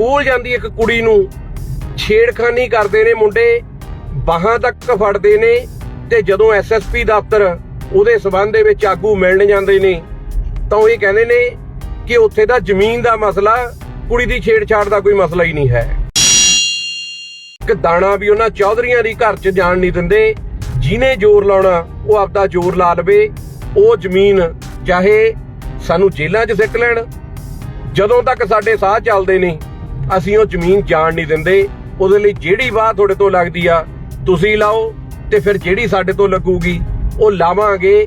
School ਜਾਂਦੀ ਇੱਕ ਕੁੜੀ ਨੂੰ। ਛੇੜਖਾਨੀ ਕਰਦੇ ਨੇ ਮੁੰਡੇ, ਬਾਹਾਂ ਤੱਕ ਫੜਦੇ ਨੇ ਤੇ ਜਦੋਂ ਐਸਐਸਪੀ ਦਫ਼ਤਰ ਉਹਦੇ ਸਬੰਧ ਦੇ ਵਿੱਚ ਆਗੂ ਮਿਲਣ ਜਾਂਦੇ ਨੇ, ਤਾਂ ਉਹ ਇਹ ਕਹਿੰਦੇ ਨੇ ਕਿ ਉੱਥੇ ਦਾ ਜ਼ਮੀਨ ਦਾ ਮਸਲਾ, ਕੁੜੀ ਦੀ ਛੇੜਛਾੜ ਦਾ ਕੋਈ ਮਸਲਾ ਹੀ ਨਹੀਂ ਹੈ। ਇੱਕ ਦਾਣਾ ਵੀ ਉਹਨਾਂ ਚੌਧਰੀਆਂ ਦੀ ਘਰ 'ਚ ਜਾਣ ਨਹੀਂ ਦਿੰਦੇ, ਜਿਹਨੇ ਜ਼ੋਰ ਲਾਉਣਾ, ਉਹ ਆਪਦਾ ਜ਼ੋਰ ਲਾ ਲਵੇ, ਉਹ ਜ਼ਮੀਨ ਚਾਹੇ ਸਾਨੂੰ ਜੇਲ੍ਹਾਂ 'ਚ ਸਿੱਟ ਲੈਣ। ਜਦੋਂ ਤੱਕ ਸਾਡੇ ਸਾਹ ਚੱਲਦੇ ਨੇ ਅਸੀਂ ਉਹ ਜ਼ਮੀਨ ਜਾਣ ਨਹੀਂ ਦਿੰਦੇ। ਉਹਦੇ ਲਈ ਜਿਹੜੀ ਵਾਹ ਤੁਹਾਡੇ ਤੋਂ ਲੱਗਦੀ ਆ, ਤੁਸੀਂ ਲਾਓ ਤੇ ਫਿਰ ਜਿਹੜੀ ਸਾਡੇ ਤੋਂ ਲੱਗੂਗੀ, ਉਹ ਲਾਵਾਂਗੇ।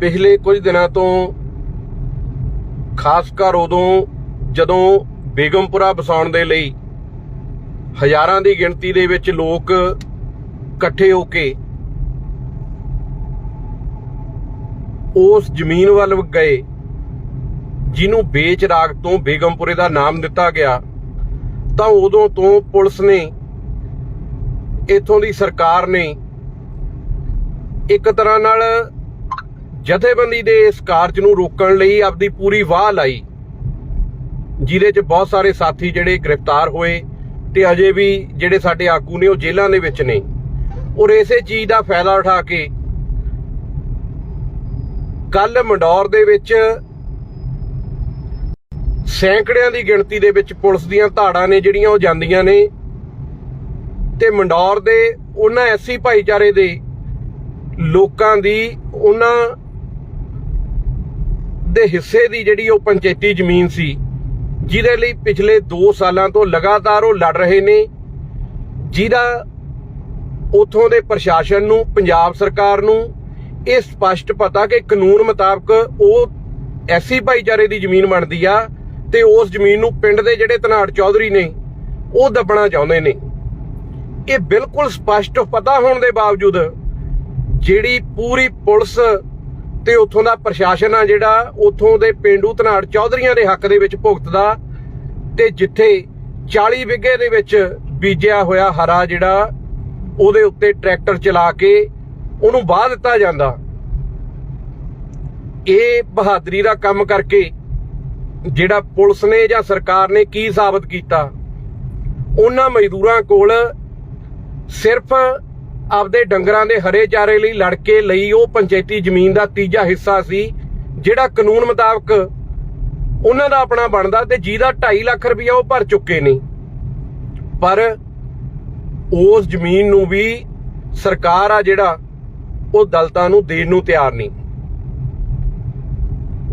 ਪਿਛਲੇ ਕੁਝ ਦਿਨਾਂ ਤੋਂ ਖਾਸ ਕਰ ਉਦੋਂ ਜਦੋਂ ਬੇਗਮਪੁਰਾ ਵਸਾਉਣ ਦੇ ਲਈ ਹਜ਼ਾਰਾਂ ਦੀ ਗਿਣਤੀ ਦੇ ਵਿੱਚ ਲੋਕ ਇਕੱਠੇ ਹੋ ਕੇ ਉਸ ਜ਼ਮੀਨ ਵੱਲ ਗਏ। ਜਿਹਨੂੰ ਬੇਚਰਾਗ ਤੋਂ ਬੇਗਮਪੁਰੇ ਦਾ ਨਾਮ ਦਿੱਤਾ ਗਿਆ, ਤਾਂ ਉਦੋਂ ਤੋਂ ਪੁਲਿਸ ਨੇ ਇਥੋਂ ਦੀ ਸਰਕਾਰ ਨੇ ਇੱਕ ਤਰ੍ਹਾਂ ਨਾਲ ਜਥੇਬੰਦੀ ਦੇ ਇਸ ਕਾਰਜ ਨੂੰ ਰੋਕਣ ਲਈ ਆਪਦੀ ਪੂਰੀ ਵਾਹ ਲਾਈ। ਜਿਹਦੇ 'ਚ ਬਹੁਤ ਸਾਰੇ ਸਾਥੀ ਜਿਹੜੇ ਗ੍ਰਿਫਤਾਰ ਹੋਏ ਤੇ ਅਜੇ ਵੀ ਜਿਹੜੇ ਸਾਡੇ ਆਗੂ ਨੇ ਉਹ ਜੇਲ੍ਹਾਂ ਦੇ ਵਿੱਚ ਨੇ। ਔਰ ਇਸੇ ਚੀਜ਼ ਦਾ ਫਾਇਦਾ ਉਠਾ ਕੇ ਕੱਲ ਮੰਡੌਰ ਦੇ ਵਿੱਚ ਸੈਂਕੜਿਆਂ ਦੀ ਗਿਣਤੀ ਦੇ ਵਿੱਚ ਪੁਲਿਸ ਦੀਆਂ ਧਾੜਾਂ ਨੇ ਜਿਹੜੀਆਂ ਉਹ ਜਾਂਦੀਆਂ ਨੇ। ਤੇ ਮੰਡੌਰ ਦੇ ਉਹਨਾਂ ਐਸੀ ਭਾਈਚਾਰੇ ਦੇ ਲੋਕਾਂ ਦੀ ਉਹਨਾਂ ਦੇ ਹਿੱਸੇ ਦੀ ਜਿਹੜੀ ਉਹ ਪੰਚਾਇਤੀ ਜ਼ਮੀਨ ਸੀ, ਜਿਹਦੇ ਲਈ ਪਿਛਲੇ 2 ਸਾਲਾਂ ਤੋਂ ਲਗਾਤਾਰ ਉਹ ਲੜ ਰਹੇ ਨੇ। ਜਿਹਦਾ ਉਥੋਂ ਦੇ ਪ੍ਰਸ਼ਾਸਨ ਨੂੰ, ਪੰਜਾਬ ਸਰਕਾਰ ਨੂੰ ਇਹ ਸਪਸ਼ਟ ਪਤਾ ਕਿ ਕਾਨੂੰਨ ਮੁਤਾਬਕ ਉਹ ਐਸੀ ਭਾਈਚਾਰੇ ਦੀ ਜ਼ਮੀਨ ਬਣਦੀ ਆ ਤੇ ਉਸ ਜ਼ਮੀਨ ਨੂੰ ਪਿੰਡ ਦੇ ਜਿਹੜੇ ਧਨਾੜ ਚੌਧਰੀ ਨੇ, ਉਹ ਦੱਬਣਾ ਚਾਹੁੰਦੇ ਨੇ। ਇਹ ਬਿਲਕੁਲ ਸਪਸ਼ਟ ਪਤਾ ਹੋਣ ਦੇ ਬਾਵਜੂਦ ਜਿਹੜੀ ਪੂਰੀ ਪੁਲਿਸ ਤੇ ਉੱਥੋਂ ਦਾ ਪ੍ਰਸ਼ਾਸਨ ਆ ਜਿਹੜਾ ਉੱਥੋਂ ਦੇ ਪਿੰਡੂ ਧਨਾੜ ਚੌਧਰੀਆਂ ਦੇ ਹੱਕ ਦੇ ਵਿੱਚ ਭੁਗਤਦਾ ਤੇ ਜਿੱਥੇ 40 ਵਿਗੇ ਦੇ ਵਿੱਚ ਬੀਜਿਆ ਹੋਇਆ ਹਰਾ ਜਿਹੜਾ ਉਹਦੇ ਉੱਤੇ ਟਰੈਕਟਰ ਚਲਾ ਕੇ ਉਹਨੂੰ ਵਾਹ ਦਿੱਤਾ ਜਾਂਦਾ। ਇਹ ਬਹਾਦਰੀ ਦਾ ਕੰਮ ਕਰਕੇ ਜਿਹੜਾ ਪੁਲਿਸ ਨੇ ਜਾਂ ਸਰਕਾਰ ਨੇ ਕੀ ਸਾਬਤ ਕੀਤਾ, ਉਹਨਾਂ ਮਜ਼ਦੂਰਾਂ ਕੋਲ ਸਿਰਫ ਆਪਦੇ ਡੰਗਰਾਂ ਦੇ ਹਰੇ ਚਾਰੇ ਲਈ ਲੜ ਕੇ ਲਈ ਉਹ ਪੰਚਾਇਤੀ ਜ਼ਮੀਨ ਦਾ ਤੀਜਾ ਹਿੱਸਾ ਸੀ, ਜਿਹੜਾ ਕਾਨੂੰਨ ਮੁਤਾਬਕ ਉਹਨਾਂ ਦਾ ਆਪਣਾ ਬਣਦਾ ਤੇ ਜਿਹਦਾ 2.5 ਲੱਖ ਰੁਪਇਆ ਉਹ ਭਰ ਚੁੱਕੇ ਨੇ। ਪਰ ਉਸ ਜ਼ਮੀਨ ਨੂੰ ਵੀ ਸਰਕਾਰ ਆ ਜਿਹੜਾ ਉਹ ਦਲਤਾਂ ਨੂੰ ਦੇਣ ਨੂੰ ਤਿਆਰ ਨਹੀਂ।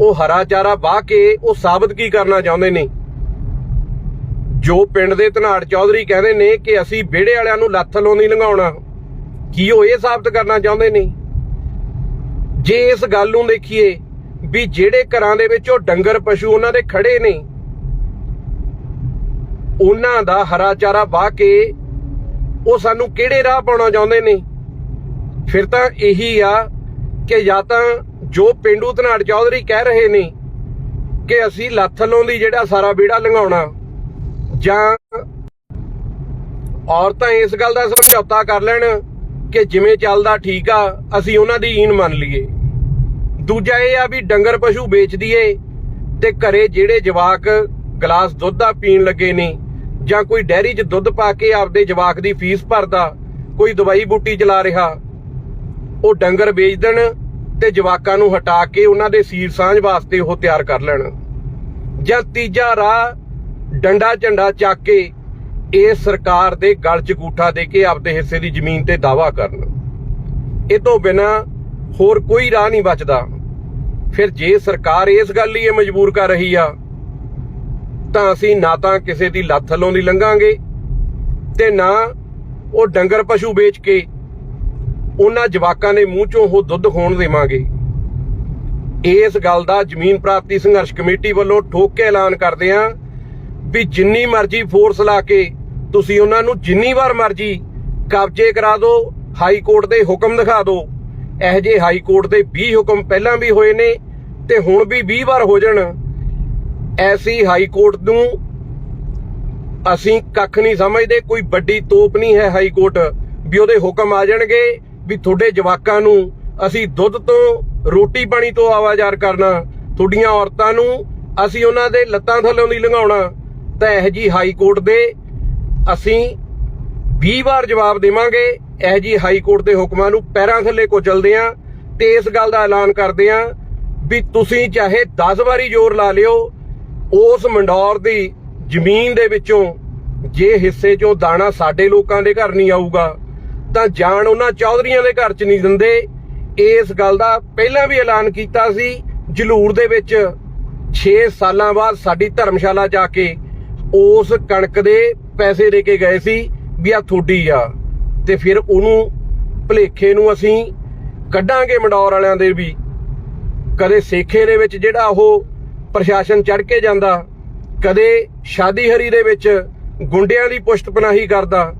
ਉਹ ਹਰਾ ਚਾਰਾ ਵਾਹ ਕੇ ਉਹ ਸਾਬਤ ਕੀ ਕਰਨਾ ਚਾਹੁੰਦੇ ਨੇ? ਜੋ ਪਿੰਡ ਦੇ ਧਨਾੜ ਚੌਧਰੀ ਕਹਿੰਦੇ ਨੇ ਕਿ ਅਸੀਂ ਵਿਹੜੇ ਵਾਲਿਆਂ ਨੂੰ ਲੱਥ ਲੋਂ ਨਹੀਂ ਲੰਘਾਉਣਾ, ਕੀ ਉਹ ਇਹ ਸਾਬਤ ਕਰਨਾ ਚਾਹੁੰਦੇ ਨੇ? ਜੇ ਇਸ ਗੱਲ ਨੂੰ ਦੇਖੀਏ ਵੀ ਜਿਹੜੇ ਘਰਾਂ ਦੇ ਵਿੱਚ ਉਹ ਡੰਗਰ ਪਸ਼ੂ ਉਹਨਾਂ ਦੇ ਖੜੇ ਨੇ, ਉਹਨਾਂ ਦਾ ਹਰਾ ਚਾਰਾ ਵਾਹ ਕੇ ਉਹ ਸਾਨੂੰ ਕਿਹੜੇ ਰਾਹ ਪਾਉਣਾ ਚਾਹੁੰਦੇ ਨੇ? ਫਿਰ ਤਾਂ ਇਹੀ ਆ ਕਿ ਜਾਂ ਤਾਂ ਜੋ ਪਿੰਡੂ ਧਨਾੜ ਚੌਧਰੀ ਕਹਿ ਰਹੇ ਨੇ ਕਿ ਅਸੀਂ ਲੱਥਲੋਂ ਦੀ ਜਿਹੜਾ ਸਾਰਾ ਬੇੜਾ ਲੰਘਾਉਣਾ, ਜਾਂ ਔਰਤਾਂ ਇਸ ਗੱਲ ਦਾ ਸਮਝੌਤਾ ਕਰ ਲੈਣ ਕਿ ਜਿਵੇਂ ਚੱਲਦਾ ਠੀਕ ਆ, ਅਸੀਂ ਉਹਨਾਂ ਦੀ ਈਨ ਮੰਨ ਲਈਏ। ਦੂਜਾ ਇਹ ਆ ਵੀ ਡੰਗਰ ਪਸ਼ੂ ਵੇਚ ਦਈਏ ਤੇ ਘਰੇ ਜਿਹੜੇ ਜਵਾਕ ਗਲਾਸ ਦੁੱਧ ਦਾ ਪੀਣ ਲੱਗੇ ਨੇ, ਜਾਂ ਕੋਈ ਡੈਰੀ 'ਚ ਦੁੱਧ ਪਾ ਕੇ ਆਪਦੇ ਜਵਾਕ ਦੀ ਫੀਸ ਭਰਦਾ, ਕੋਈ ਦਵਾਈ ਬੂਟੀ ਚਲਾ ਰਿਹਾ, ਉਹ ਡੰਗਰ ਵੇਚ ਦੇਣ ਤੇ ਜਵਾਕਾਂ ਨੂੰ ਹਟਾ ਕੇ ਉਹਨਾਂ ਦੇ ਸੀਰ ਸਾਂਝ ਵਾਸਤੇ ਉਹ ਤਿਆਰ ਕਰ ਲੈਣ। ਜਾਂ ਤੀਜਾ ਰਾਹ ਡੰਡਾ ਝੰਡਾ ਚੱਕ ਕੇ ਇਸ ਸਰਕਾਰ ਦੇ ਗਲ 'ਚ ਗੂਠਾ ਦੇ ਕੇ ਆਪਦੇ ਹਿੱਸੇ ਦੀ ਜ਼ਮੀਨ ਤੇ ਦਾਵਾ ਕਰਨ। ਇਹ ਤੋਂ ਬਿਨਾ ਹੋਰ ਕੋਈ ਰਾਹ ਨਹੀਂ ਬਚਦਾ। ਫਿਰ ਜੇ ਸਰਕਾਰ ਇਸ ਗੱਲ ਲਈ ਇਹ ਮਜਬੂਰ ਕਰ ਰਹੀ ਆ, ਤਾਂ ਅਸੀਂ ਨਾ ਤਾਂ ਕਿਸੇ ਦੀ ਲੱਤ ਥੱਲੋਂ ਦੀ ਲੰਘਾਂਗੇ ਤੇ ਨਾ ਉਹ ਡੰਗਰ ਪਸ਼ੂ ਵੇਚ ਕੇ ਉਹਨਾਂ ਜਵਾਕਾਂ ਦੇ ਮੂੰਹ ਚੋਂ ਉਹ ਦੁੱਧ ਖੋਣ ਦੇਵਾਂਗੇ। ਇਸ ਗੱਲ ਦਾ ਜ਼ਮੀਨ ਪ੍ਰਾਪਤੀ ਸੰਘਰਸ਼ ਕਮੇਟੀ ਵੱਲੋਂ ਠੋਕ ਕੇ ਐਲਾਨ ਕਰਦੇ ਆਂ ਵੀ ਜਿੰਨੀ ਮਰਜ਼ੀ ਫੋਰਸ ਲਾ ਕੇ ਤੁਸੀਂ ਉਹਨਾਂ ਨੂੰ ਜਿੰਨੀ ਵਾਰ ਮਰਜ਼ੀ ਕਬਜ਼ੇ ਕਰਾ ਦਿਓ, ਹਾਈ ਕੋਰਟ ਦੇ ਹੁਕਮ ਦਿਖਾ ਦਿਓ। ਇਹ ਜੇ ਹਾਈ ਕੋਰਟ ਦੇ 20 ਹੁਕਮ ਪਹਿਲਾਂ ਵੀ ਹੋਏ ਨੇ ਤੇ ਹੁਣ ਵੀ 20 ਵਾਰ ਹੋ ਜਾਣ। ਐਸੀ ਹਾਈ ਕੋਰਟ ਨੂੰ ਅਸੀਂ ਕੱਖ ਨਹੀਂ ਸਮਝਦੇ, ਕੋਈ ਵੱਡੀ ਤੋਪ ਨਹੀਂ ਹੈ ਹਾਈ ਕੋਰਟ ਵੀ ਉਹਦੇ ਹੁਕਮ ਆ ਜਾਣਗੇ। ਵੀ ਤੁਹਾਡੇ ਜਵਾਕਾਂ ਨੂੰ ਅਸੀਂ ਦੁੱਧ ਤੋਂ, ਰੋਟੀ ਪਾਣੀ ਤੋਂ ਆਵਾਜ਼ਾਰ ਕਰਨਾ, ਤੁਹਾਡੀਆਂ ਔਰਤਾਂ ਨੂੰ ਅਸੀਂ ਉਹਨਾਂ ਦੇ ਲੱਤਾਂ ਥੱਲੋਂ ਦੀ ਲੰਘਾਉਣਾ, ਤਾਂ ਇਹ ਜੀ ਹਾਈ ਕੋਰਟ ਦੇ ਅਸੀਂ 20 ਵਾਰ ਜਵਾਬ ਦੇਵਾਂਗੇ, ਇਹ ਜੀ ਹਾਈ ਕੋਰਟ ਦੇ ਹੁਕਮਾਂ ਨੂੰ ਪੈਰਾਂ ਥੱਲੇ ਕੁਚਲਦੇ ਆਂ ਤੇ ਇਸ ਗੱਲ ਦਾ ਐਲਾਨ ਕਰਦੇ ਆਂ ਵੀ ਤੁਸੀਂ ਚਾਹੇ 10 ਵਾਰੀ ਜ਼ੋਰ ਲਾ ਲਿਓ, ਉਸ ਮੰਡੌਰ ਦੀ ਜ਼ਮੀਨ ਦੇ ਵਿੱਚੋਂ, ਜੇ ਹਿੱਸੇ ਚੋਂ ਦਾਣਾ ਸਾਡੇ ਲੋਕਾਂ ਦੇ ਘਰ ਨਹੀਂ ਆਊਗਾ ਤਾਂ ਜਾਣ ਉਹਨਾਂ ਚੌਧਰੀਆਂ ਦੇ ਘਰ 'ਚ ਨਹੀਂ ਦਿੰਦੇ। ਇਸ ਗੱਲ ਦਾ ਪਹਿਲਾਂ ਵੀ ਐਲਾਨ ਕੀਤਾ ਸੀ ਜਲੂਰ ਦੇ ਵਿੱਚ 6 ਸਾਲਾਂ ਬਾਅਦ ਸਾਡੀ ਧਰਮਸ਼ਾਲਾ ਜਾ ਕੇ ਉਸ ਕਣਕ ਦੇ ਪੈਸੇ ਦੇ ਕੇ ਗਏ ਸੀ ਵੀ ਆ ਥੋੜੀ ਆ। ਤੇ ਫਿਰ ਉਹਨੂੰ ਭਲੇਖੇ ਨੂੰ ਅਸੀਂ ਕੱਢਾਂਗੇ ਮੰਡੌਰ ਵਾਲਿਆਂ ਦੇ ਵੀ। ਕਦੇ ਸੇਖੇ ਦੇ ਵਿੱਚ ਜਿਹੜਾ ਉਹ ਪ੍ਰਸ਼ਾਸਨ ਚੜ ਕੇ ਜਾਂਦਾ, ਕਦੇ ਸ਼ਾਦੀ ਹਰੀ ਦੇ ਵਿੱਚ ਗੁੰਡਿਆਂ ਦੀ ਪੁਸ਼ਤ ਪਨਾਹੀ ਕਰਦਾ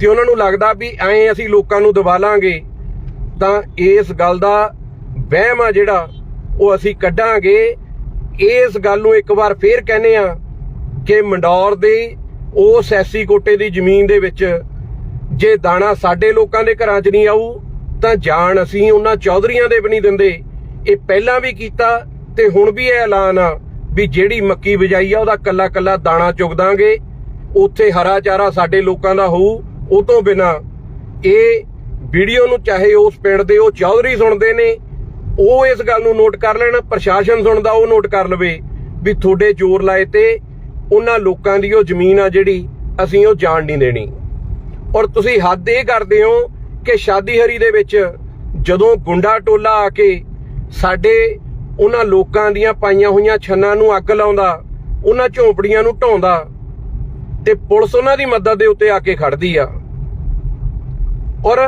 ਤੇ ਉਹਨਾਂ ਨੂੰ ਲੱਗਦਾ ਵੀ ਐਂ ਅਸੀਂ ਲੋਕਾਂ ਨੂੰ ਦਬਾ ਲਾਂਗੇ, ਤਾਂ ਇਸ ਗੱਲ ਦਾ ਵਹਿਮ ਆ ਜਿਹੜਾ, ਉਹ ਅਸੀਂ ਕੱਢਾਂਗੇ। ਇਸ ਗੱਲ ਨੂੰ ਇੱਕ ਵਾਰ ਫੇਰ ਕਹਿੰਦੇ ਆ ਕਿ ਮੰਡੌਰ ਦੇ ਉਸ ਐਸੀ ਕੋਟੇ ਦੀ ਜ਼ਮੀਨ ਦੇ ਵਿੱਚ ਜੇ ਦਾਣਾ ਸਾਡੇ ਲੋਕਾਂ ਦੇ ਘਰਾਂ 'ਚ ਨਹੀਂ ਆਊ, ਤਾਂ ਜਾਣ ਅਸੀਂ ਉਹਨਾਂ ਚੌਧਰੀਆਂ ਦੇ ਵੀ ਨਹੀਂ ਦਿੰਦੇ। ਇਹ ਪਹਿਲਾਂ ਵੀ ਕੀਤਾ ਤੇ ਹੁਣ ਵੀ ਇਹ ਐਲਾਨ ਆ ਵੀ ਜਿਹੜੀ ਮੱਕੀ ਬਿਜਾਈ ਆ, ਉਹਦਾ ਕੱਲਾ ਕੱਲਾ ਦਾਣਾ ਚੁਗ ਦਾਂਗੇ ਉੱਥੇ ਹਰਾ ਚਾਰਾ ਸਾਡੇ ਲੋਕਾਂ ਦਾ ਹੋਊ ਉਹ ਤੋਂ ਬਿਨਾ ਇਹ ਵੀਡੀਓ ਨੂੰ ਚਾਹੇ ਉਸ ਪਿੰਡ ਦੇ ਉਹ ਚੌਧਰੀ ਸੁਣਦੇ ਨੇ, ਉਹ ਇਸ ਗੱਲ ਨੂੰ ਨੋਟ ਕਰ ਲੈਣ, ਪ੍ਰਸ਼ਾਸਨ ਸੁਣਦਾ, ਉਹ ਨੋਟ ਕਰ ਲਵੇ ਵੀ ਤੁਹਾਡੇ ਜ਼ੋਰ ਲਾਏ ਤੇ ਉਹਨਾਂ ਲੋਕਾਂ ਦੀ ਉਹ ਜ਼ਮੀਨ ਆ ਜਿਹੜੀ ਅਸੀਂ ਉਹ ਜਾਣ ਨਹੀਂ ਦੇਣੀ। ਔਰ ਤੁਸੀਂ ਹੱਦ ਇਹ ਕਰਦੇ ਹੋ ਕਿ ਸ਼ਾਦੀ ਹਰੀ ਦੇ ਵਿੱਚ ਜਦੋਂ ਗੁੰਡਾ ਟੋਲਾ ਆ ਕੇ ਸਾਡੇ ਉਹਨਾਂ ਲੋਕਾਂ ਦੀਆਂ ਪਾਈਆਂ ਹੋਈਆਂ ਛੰਨਾਂ ਨੂੰ ਅੱਗ ਲਾਉਂਦਾ, ਉਹਨਾਂ ਝੋਪੜੀਆਂ ਨੂੰ ਢਾਉਂਦਾ ਤੇ ਪੁਲਿਸ ਉਹਨਾਂ ਦੀ ਮਦਦ ਦੇ ਉੱਤੇ ਆ ਕੇ ਖੜਦੀ ਆ। ਔਰ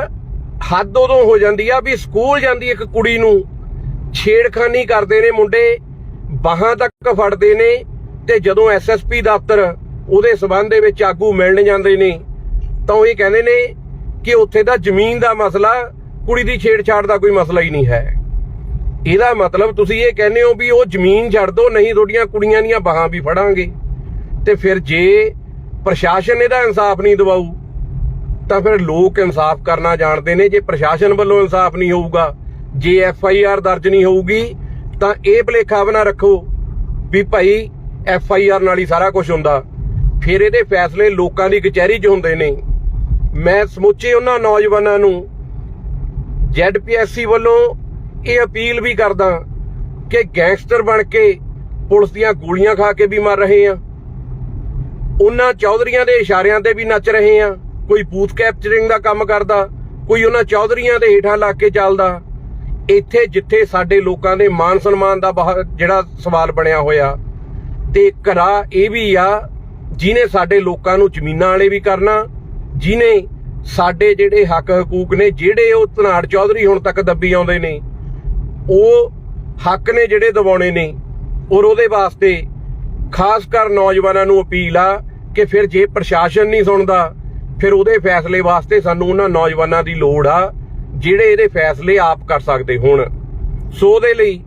ਹੱਦ ਉਦੋਂ ਹੋ ਜਾਂਦੀ ਆ ਵੀ ਸਕੂਲ ਜਾਂਦੀ ਇੱਕ ਕੁੜੀ ਨੂੰ ਛੇੜਖਾਨੀ ਕਰਦੇ ਨੇ ਮੁੰਡੇ, ਬਾਹਾਂ ਤੱਕ ਫੜਦੇ ਨੇ ਤੇ ਜਦੋਂ ਐਸਐਸਪੀ ਦਫ਼ਤਰ ਉਹਦੇ ਸਬੰਧ ਦੇ ਵਿੱਚ ਆਗੂ ਮਿਲਣ ਜਾਂਦੇ ਨੇ, ਤਾਂ ਉਹ ਇਹ ਕਹਿੰਦੇ ਨੇ ਕਿ ਉੱਥੇ ਦਾ ਜ਼ਮੀਨ ਦਾ ਮਸਲਾ, ਕੁੜੀ ਦੀ ਛੇੜਛਾੜ ਦਾ ਕੋਈ ਮਸਲਾ ਹੀ ਨਹੀਂ ਹੈ। ਇਹਦਾ ਮਤਲਬ ਤੁਸੀਂ ਇਹ ਕਹਿੰਦੇ ਹੋ ਵੀ ਉਹ ਜ਼ਮੀਨ ਛੱਡ ਦੋ, ਨਹੀਂ ਤੁਹਾਡੀਆਂ ਕੁੜੀਆਂ ਦੀਆਂ ਬਾਹਾਂ ਵੀ ਫੜਾਂਗੇ। ਤੇ ਫਿਰ ਜੇ ਪ੍ਰਸ਼ਾਸਨ ਇਹਦਾ ਇਨਸਾਫ ਨਹੀਂ ਦਿਵਾਊ, ਤਾਂ ਫਿਰ ਲੋਕ ਇਨਸਾਫ ਕਰਨਾ ਜਾਣਦੇ ਨੇ। ਜੇ ਪ੍ਰਸ਼ਾਸਨ ਵੱਲੋਂ ਇਨਸਾਫ ਨਹੀਂ ਹੋਊਗਾ, ਜੇ ਐਫ ਆਈ ਆਰ ਦਰਜ ਨਹੀਂ ਹੋਊਗੀ, ਤਾਂ ਇਹ ਭਲੇਖਾ ਬਣਾ ਰੱਖੋ ਵੀ ਭਾਈ ਐਫ ਆਈ ਆਰ ਨਾਲ ਹੀ ਸਾਰਾ ਕੁਝ ਹੁੰਦਾ। ਫਿਰ ਇਹਦੇ ਫੈਸਲੇ ਲੋਕਾਂ ਦੀ ਕਚਹਿਰੀ 'ਚ ਹੁੰਦੇ ਨੇ। ਮੈਂ ਸਮੁੱਚੇ ਉਹਨਾਂ ਨੌਜਵਾਨਾਂ ਨੂੰ ਜ਼ੈਡਪੀਐਸਸੀ ਵੱਲੋਂ ਇਹ ਅਪੀਲ ਵੀ ਕਰਦਾ ਕਿ ਗੈਂਗਸਟਰ ਬਣ ਕੇ ਪੁਲਿਸ ਦੀਆਂ ਗੋਲੀਆਂ ਖਾ ਕੇ ਵੀ ਮਰ ਰਹੇ ਆ। ਉਹਨਾਂ ਚੌਧਰੀਆਂ ਦੇ ਇਸ਼ਾਰਿਆਂ ਤੇ ਵੀ ਨੱਚ ਰਹੇ ਆ। ਕੋਈ ਬੂਥ ਕੈਪਚਰਿੰਗ ਦਾ ਕੰਮ ਕਰਦਾ, ਕੋਈ ਉਹਨਾਂ ਚੌਧਰੀਆਂ ਦੇ ਹੇਠਾਂ ਲੱਗ ਕੇ ਚੱਲਦਾ। ਇੱਥੇ ਜਿੱਥੇ ਸਾਡੇ ਲੋਕਾਂ ਦੇ ਮਾਨ ਸਨਮਾਨ ਦਾ ਬਾਹ- ਜਿਹੜਾ ਸਵਾਲ ਬਣਿਆ ਹੋਇਆ, ਤੇ ਘਰਾ ਇਹ ਵੀ ਆ ਜਿਨੇ ਸਾਡੇ ਲੋਕਾਂ ਨੂੰ ਜ਼ਮੀਨਾਂ ਵਾਲੇ ਵੀ ਕਰਨਾ ਜਿਨੇ ਸਾਡੇ ਜਿਹੜੇ ਹੱਕ ਹਕੂਕ ਨੇ, ਜਿਹੜੇ ਉਹ ਧਨਾੜ ਚੌਧਰੀ ਹੁਣ ਤੱਕ ਦੱਬੀ ਆਉਂਦੇ ਨੇ, ਉਹ ਹੱਕ ਨੇ ਜਿਹੜੇ ਦਬਾਉਣੇ ਨੇ, ਔਰ ਉਹਦੇ ਵਾਸਤੇ ਖਾਸ ਕਰ ਨੌਜਵਾਨਾਂ ਨੂੰ ਅਪੀਲ ਆ ਕਿ ਫਿਰ ਜੇ ਪ੍ਰਸ਼ਾਸਨ ਨਹੀਂ ਸੁਣਦਾ, ਫਿਰ ਉਹਦੇ ਫੈਸਲੇ ਵਾਸਤੇ ਸਾਨੂੰ ਉਹਨਾਂ ਨੌਜਵਾਨਾਂ ਦੀ ਲੋੜ ਆ, ਜਿਹੜੇ ਇਹਦੇ ਫੈਸਲੇ ਆਪ ਕਰ ਸਕਦੇ ਹੋਣ। ਸੋ ਉਹਦੇ ਲਈ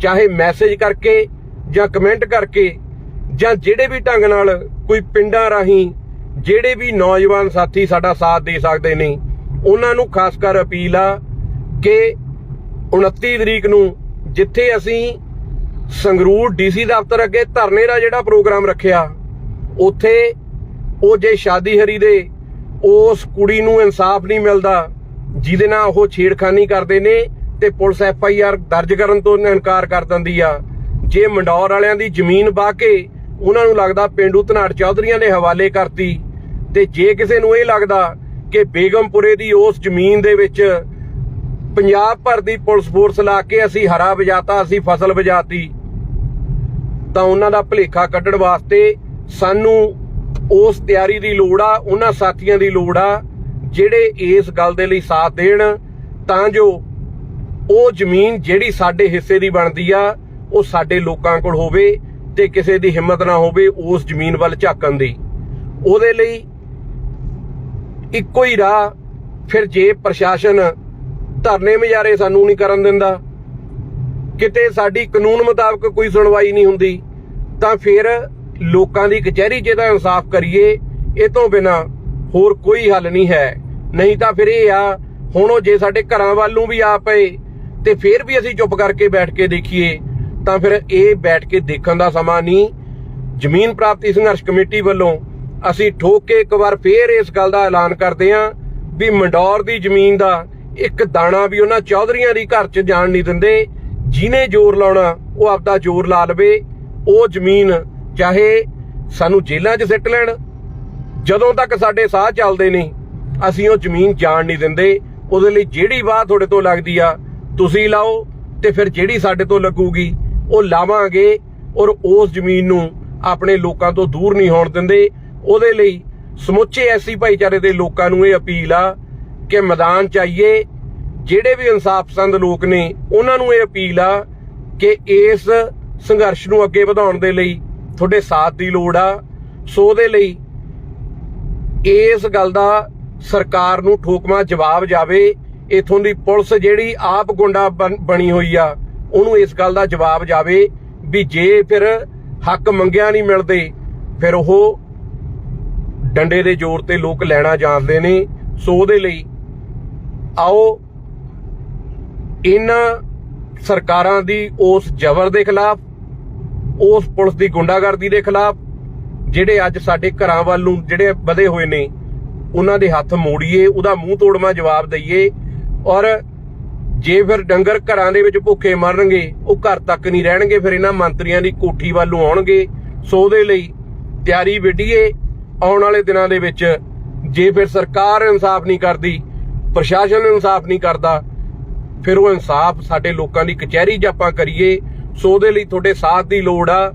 ਚਾਹੇ ਮੈਸੇਜ ਕਰਕੇ ਜਾਂ ਕਮੈਂਟ ਕਰਕੇ ਜਾਂ ਜਿਹੜੇ ਵੀ ਢੰਗ ਨਾਲ ਕੋਈ ਪਿੰਡਾਂ ਰਾਹੀਂ ਜਿਹੜੇ ਵੀ ਨੌਜਵਾਨ ਸਾਥੀ ਸਾਡਾ ਸਾਥ ਦੇ ਸਕਦੇ ਨੇ, ਉਹਨਾਂ ਨੂੰ ਖਾਸ ਕਰ ਅਪੀਲ ਆ ਕਿ 29 ਤਰੀਕ ਨੂੰ ਜਿੱਥੇ ਅਸੀਂ ਸੰਗਰੂਰ ਡੀਸੀ ਦਫ਼ਤਰ ਅੱਗੇ ਧਰਨੇ ਦਾ ਜਿਹੜਾ ਪ੍ਰੋਗਰਾਮ ਰੱਖਿਆ, ਉੱਥੇ ਉਹ ਜੇ ਸ਼ਾਦੀ ਹਰੀ ਦੇ, ਉਸ ਕੁੜੀ ਨੂੰ ਇਨਸਾਫ ਨਹੀਂ ਮਿਲਦਾ, ਜਿਹਦੇ ਨਾਲ ਉਹ ਛੇੜਖਾਨੀ ਕਰਦੇ ਨੇ ਤੇ ਪੁਲਿਸ ਐਫ ਆਈ ਆਰ ਦਰਜ ਕਰਨ ਤੋਂ ਇਨਕਾਰ ਕਰ ਦਿੰਦੀ ਆ। ਜੇ ਮੰਡੌਰ ਵਾਲਿਆਂ ਦੀ ਜ਼ਮੀਨ ਵਾਹ ਕੇ ਉਹਨਾਂ ਨੂੰ ਲੱਗਦਾ ਪਿੰਡੂ ਧਨਾੜ ਚੌਧਰੀਆਂ ਦੇ ਹਵਾਲੇ ਕਰਤੀ, ਤੇ ਜੇ ਕਿਸੇ ਨੂੰ ਇਹ ਲੱਗਦਾ ਕਿ ਬੇਗਮਪੁਰੇ ਦੀ ਉਸ ਜ਼ਮੀਨ ਦੇ ਵਿੱਚ ਪੰਜਾਬ ਭਰ ਦੀ ਪੁਲਿਸ ਫੋਰਸ ਲਾ ਕੇ ਅਸੀਂ ਹਰਾ ਵਜਾਤਾ, ਅਸੀਂ ਫਸਲ ਵਜਾਤੀ ਤਾਂ ਉਹਨਾਂ ਦਾ ਭਲੇਖਾ ਕੱਢਣ ਵਾਸਤੇ ਸਾਨੂੰ ਉਸ ਤਿਆਰੀ ਦੀ ਲੋੜ ਆ, ਉਹਨਾਂ ਸਾਥੀਆਂ ਦੀ ਲੋੜ ਆ, ਜਿਹੜੇ ਇਸ ਗੱਲ ਦੇ ਲਈ ਸਾਥ ਦੇਣ, ਤਾਂ ਜੋ ਉਹ ਜ਼ਮੀਨ ਜਿਹੜੀ ਸਾਡੇ ਹਿੱਸੇ ਦੀ ਬਣਦੀ ਆ, ਉਹ ਸਾਡੇ ਲੋਕਾਂ ਕੋਲ ਹੋਵੇ ਤੇ ਕਿਸੇ ਦੀ ਹਿੰਮਤ ਨਾ ਹੋਵੇ ਉਸ ਜ਼ਮੀਨ ਵੱਲ ਝਾਕਣ ਦੀ। ਉਹਦੇ ਲਈ ਇੱਕੋ ਹੀ ਰਾਹ, ਫਿਰ ਜੇ ਪ੍ਰਸ਼ਾਸਨ ਧਰਨੇ ਮੁਜ਼ਾਰੇ ਸਾਨੂੰ ਨਹੀਂ ਕਰਨ ਦਿੰਦਾ ਕਿਤੇ ਸਾਡੀ ਕਾਨੂੰਨ ਮੁਤਾਬਕ ਕੋਈ ਸੁਣਵਾਈ ਨਹੀਂ ਹੁੰਦੀ, ਤਾਂ ਫਿਰ ਲੋਕਾਂ ਦੀ ਕਚਹਿਰੀ ਜਿਹਦਾ ਇਨਸਾਫ ਕਰੀਏ, ਇਹ ਤੋਂ ਬਿਨਾ ਹੋਰ ਕੋਈ ਹੱਲ ਨਹੀਂ ਹੈ। ਨਹੀਂ ਤਾਂ ਫਿਰ ਇਹ ਆ, ਹੁਣ ਉਹ ਜੇ ਸਾਡੇ ਘਰਾਂ ਵੱਲ ਨੂੰ ਵੀ ਆ ਪਏ, ਤੇ ਫਿਰ ਵੀ ਅਸੀਂ ਚੁੱਪ ਕਰਕੇ ਬੈਠ ਕੇ ਦੇਖੀਏ, ਤਾਂ ਫਿਰ ਇਹ ਬੈਠ ਕੇ ਦੇਖਣ ਦਾ ਸਮਾਂ ਨਹੀਂ। ਜ਼ਮੀਨ ਪ੍ਰਾਪਤੀ ਸੰਘਰਸ਼ ਕਮੇਟੀ ਵੱਲੋਂ ਅਸੀਂ ਠੋਕ ਕੇ ਇੱਕ ਵਾਰ ਫੇਰ ਇਸ ਗੱਲ ਦਾ ਐਲਾਨ ਕਰਦੇ ਹਾਂ ਵੀ ਮੰਡੌਰ ਦੀ ਜ਼ਮੀਨ ਦਾ ਇੱਕ ਦਾਣਾ ਵੀ ਉਹਨਾਂ ਚੌਧਰੀਆਂ ਦੀ ਘਰ 'ਚ ਜਾਣ ਨਹੀਂ ਦਿੰਦੇ ਜਿਹਨੇ ਜ਼ੋਰ ਲਾਉਣਾ, ਉਹ ਆਪਦਾ ਜ਼ੋਰ ਲਾ ਲਵੇ। ਉਹ ਜ਼ਮੀਨ ਚਾਹੇ ਸਾਨੂੰ ਜੇਲ੍ਹਾਂ 'ਚ ਸਿੱਟ ਲੈਣ, ਜਦੋਂ ਤੱਕ ਸਾਡੇ ਸਾਹ ਚੱਲਦੇ ਨੇ ਅਸੀਂ ਉਹ ਜ਼ਮੀਨ ਜਾਣ ਨਹੀਂ ਦਿੰਦੇ। ਉਹਦੇ ਲਈ ਜਿਹੜੀ ਵਾਹ ਤੁਹਾਡੇ ਤੋਂ ਲੱਗਦੀ ਆ, ਤੁਸੀਂ ਲਾਓ ਤੇ ਫਿਰ ਜਿਹੜੀ ਸਾਡੇ ਤੋਂ ਲੱਗੂਗੀ, ਉਹ ਲਾਵਾਂਗੇ ਔਰ ਉਸ ਜ਼ਮੀਨ ਨੂੰ ਆਪਣੇ ਲੋਕਾਂ ਤੋਂ ਦੂਰ ਨਹੀਂ ਹੋਣ ਦਿੰਦੇ। ਉਹਦੇ ਲਈ ਸਮੁੱਚੇ ਐਸੀ ਭਾਈਚਾਰੇ ਦੇ ਲੋਕਾਂ ਨੂੰ ਇਹ ਅਪੀਲ ਆ ਕਿ ਮੈਦਾਨ ਚਾਹੀਏ ਜਿਹੜੇ ਵੀ ਇਨਸਾਫ ਪਸੰਦ ਲੋਕ ਨੇ, ਉਹਨਾਂ ਨੂੰ ਇਹ ਅਪੀਲ ਆ ਕਿ ਇਸ ਸੰਘਰਸ਼ ਨੂੰ ਅੱਗੇ ਵਧਾਉਣ ਦੇ ਲਈ ਤੁਹਾਡੇ ਸਾਥ ਦੀ ਲੋੜ ਆ। ਸੋ ਉਹਦੇ ਲਈ ਇਸ ਗੱਲ ਦਾ ਸਰਕਾਰ ਨੂੰ ਠੋਕਮਾ ਜਵਾਬ ਜਾਵੇ। ਇਥੋਂ ਦੀ ਪੁਲਿਸ ਜਿਹੜੀ ਆਪ ਗੁੰਡਾ ਬਣ- ਬਣੀ ਹੋਈ ਆ, ਉਹਨੂੰ ਇਸ ਗੱਲ ਦਾ ਜਵਾਬ ਜਾਵੇ ਵੀ ਜੇ ਫਿਰ ਹੱਕ ਮੰਗਿਆ ਨਹੀਂ ਮਿਲਦੇ, ਫਿਰ ਉਹ ਡੰਡੇ ਦੇ ਜ਼ੋਰ ਤੇ ਲੋਕ ਲੈਣਾ ਜਾਣਦੇ ਨੇ। ਸੋ ਉਹਦੇ ਲਈ ਆਓ ਇਹਨਾਂ ਸਰਕਾਰਾਂ ਦੀ ਉਸ ਜ਼ਬਰ ਦੇ ਖਿਲਾਫ, ਉਸ ਪੁਲਿਸ ਦੀ ਗੁੰਡਾਗਰਦੀ ਦੇ ਖਿਲਾਫ, ਜਿਹੜੇ ਅੱਜ ਸਾਡੇ ਘਰਾਂ ਵੱਲ ਨੂੰ ਜਿਹੜੇ ਵਧੇ ਹੋਏ ਨੇ, ਉਹਨਾਂ ਦੇ ਹੱਥ ਮੋੜੀਏ, ਉਹਦਾ ਮੂੰਹ ਤੋੜਮਾ ਜਵਾਬ ਦਈਏ ਔਰ ਜੇ ਫਿਰ ਡੰਗਰ ਘਰਾਂ ਦੇ ਵਿੱਚ ਭੁੱਖੇ ਮਰਨਗੇ, ਉਹ ਘਰ ਤੱਕ ਨਹੀਂ ਰਹਿਣਗੇ, ਫਿਰ ਇਹਨਾਂ ਮੰਤਰੀਆਂ ਦੀ ਕੋਠੀ ਵੱਲ ਨੂੰ ਆਉਣਗੇ, ਸੋ ਉਹਦੇ ਲਈ ਤਿਆਰੀ ਵਿੱਢੀਏ। ਆਉਣ ਵਾਲੇ ਦਿਨਾਂ ਦੇ ਵਿੱਚ ਜੇ ਫਿਰ ਸਰਕਾਰ ਇਨਸਾਫ ਨਹੀਂ ਕਰਦੀ, ਪ੍ਰਸ਼ਾਸਨ ਇਨਸਾਫ ਨਹੀਂ ਕਰਦਾ ਫਿਰ ਉਹ ਇਨਸਾਫ ਸਾਡੇ ਲੋਕਾਂ ਦੀ ਕਚਹਿਰੀ 'ਚ ਆਪਾਂ ਕਰੀਏ, ਸੋ ਉਹਦੇ ਲਈ ਤੁਹਾਡੇ ਸਾਥ ਦੀ ਲੋੜ ਆ।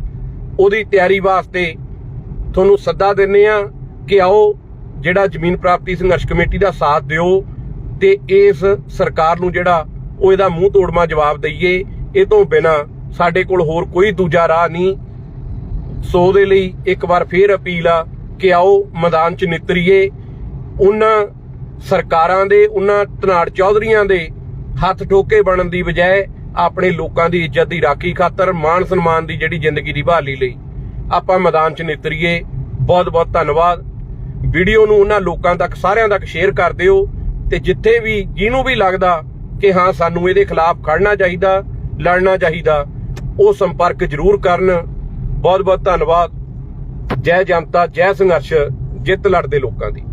ਉਹਦੀ ਤਿਆਰੀ ਵਾਸਤੇ ਤੁਹਾਨੂੰ ਸੱਦਾ ਦਿੰਨੇ ਆ ਕਿ ਆਓ, ਜਿਹੜਾ ਜ਼ਮੀਨ ਪ੍ਰਾਪਤੀ ਸੰਘਰਸ਼ ਕਮੇਟੀ ਦਾ ਸਾਥ ਦਿਓ ਤੇ ਇਸ ਸਰਕਾਰ ਨੂੰ ਜਿਹੜਾ ਉਹ ਇਹਦਾ ਮੂੰਹ ਤੋੜਮਾ ਜਵਾਬ ਦਈਏ। ਇਹ ਤੋਂ ਬਿਨਾ ਸਾਡੇ ਕੋਲ ਹੋਰ ਕੋਈ ਦੂਜਾ ਰਾਹ ਨਹੀਂ। ਸੋ ਉਹਦੇ ਲਈ ਇੱਕ ਵਾਰ ਫੇਰ ਅਪੀਲ ਆ ਕਿ ਆਓ, ਮੈਦਾਨ 'ਚ ਨਿਤਰੀਏ। ਉਹਨਾਂ ਸਰਕਾਰਾਂ ਦੇ, ਉਹਨਾਂ ਧਨਾੜ ਚੌਧਰੀਆਂ ਦੇ ਹੱਥ ਠੋਕੇ ਬਣਨ ਦੀ ਬਜਾਏ ਆਪਣੇ ਲੋਕਾਂ ਦੀ ਇੱਜ਼ਤ ਦੀ ਰਾਖੀ ਖਾਤਰ ਮਾਣ ਸਨਮਾਨ ਦੀ ਜਿਹੜੀ ਜ਼ਿੰਦਗੀ ਦੀ ਬਹਾਲੀ ਲਈ ਆਪਾਂ ਮੈਦਾਨ 'ਚ ਨਿਤਰੀਏ। ਬਹੁਤ ਬਹੁਤ ਧੰਨਵਾਦ। ਵੀਡੀਓ ਨੂੰ ਉਹਨਾਂ ਲੋਕਾਂ ਤੱਕ, ਸਾਰਿਆਂ ਤੱਕ ਸ਼ੇਅਰ ਕਰ ਦਿਓ ਤੇ ਜਿੱਥੇ ਵੀ ਜਿਹਨੂੰ ਵੀ ਲੱਗਦਾ ਕਿ ਹਾਂ ਸਾਨੂੰ ਇਹਦੇ ਖਿਲਾਫ ਖੜਨਾ ਚਾਹੀਦਾ, ਲੜਨਾ ਚਾਹੀਦਾ, ਉਹ ਸੰਪਰਕ ਜ਼ਰੂਰ ਕਰਨ। ਬਹੁਤ ਬਹੁਤ ਧੰਨਵਾਦ। ਜੈ ਜਨਤਾ, ਜੈ ਸੰਘਰਸ਼, ਜਿੱਤ ਲੜਦੇ ਲੋਕਾਂ ਦੀ।